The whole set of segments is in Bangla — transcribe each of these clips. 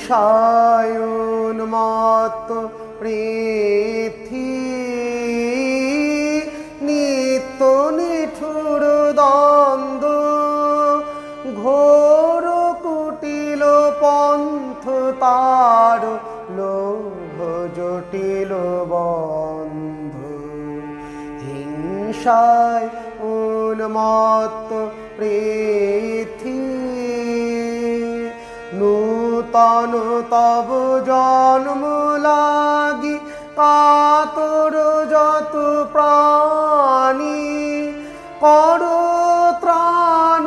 হিংসায়ুন্মত্ত পৃথি। নিত্য নিঠুর কুটিল পন্থ তার লোভ জটিল বন্ধ। হিংসায় উন্মত্ত পৃথি। নূতন তব জন্ম লাগি কাতর যত প্রাণী। কর ত্রাণ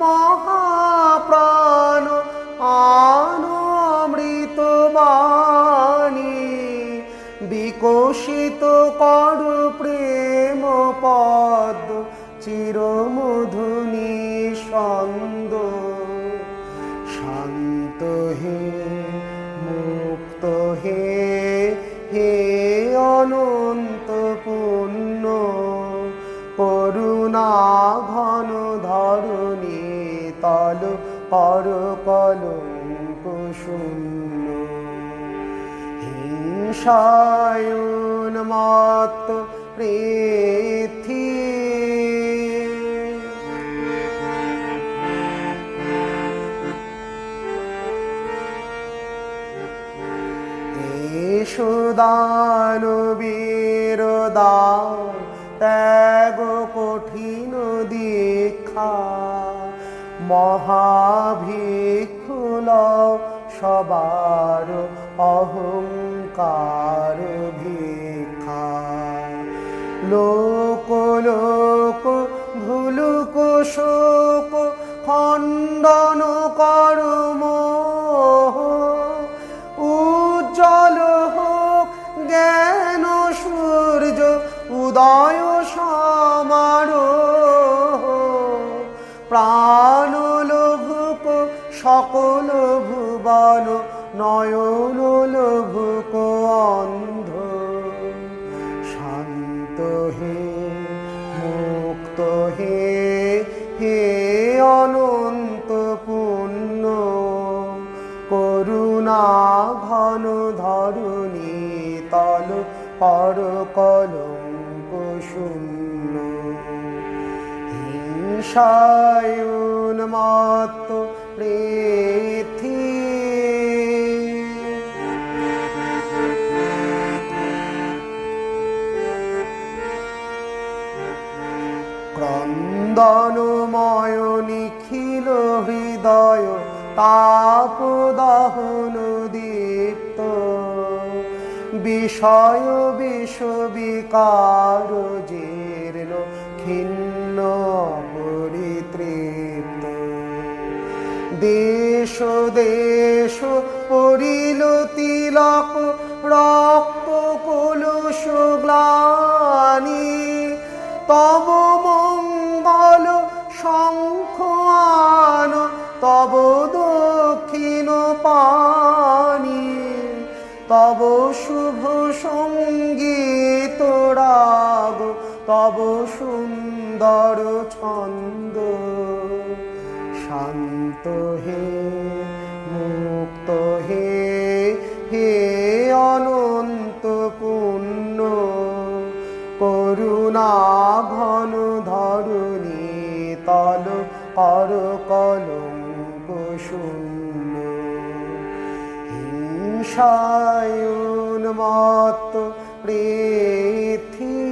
মহাপ্রাণ, আন অমৃত বিকশিত কর প্রেম পদ চিরমধুনি করুণা ঘন ধরণী তল পর কলঙ্ক শূন্য। হিংসায়ুন্মত্ত পৃথি সুদানু দানবীর দাও ত্যাগ কঠিন দীক্ষা। মহাভিক্ষুল সবার অহংকার ভিক্ষা। লোক লোক ভুলুক শোক উদয় সমারোহ। প্রাণ লোভুক সকল ভুবন, নয়ন লোভুক অন্ধ। শান্ত হে, মুক্ত হে হে অনন্ত পূর্ণ করুণা ঘন ধরণী তল পর কলঙ্ক শূন্য। হিংসায়ুন্মত্ত পৃথি। ক্রন্দনময় নিখিল হৃদয় তাপ দীপ্ত বিষয় বিষবিকার জীর্ণ খিন্ন পরিতৃপ্ত। দেশ দেশ পরিল তিলক রক্ত কলুষ গ্লানি তব মঙ্গল তব শুভ সংগীত রাগ তব সুন্দর ছন্দ। শান্ত হে, মুক্ত হে হে অনন্ত পূর্ণ করুণা ঘন ধরণী তল কর কলঙ্ক শূন্য। হিংসায়ুন্মত্ত প্রীতি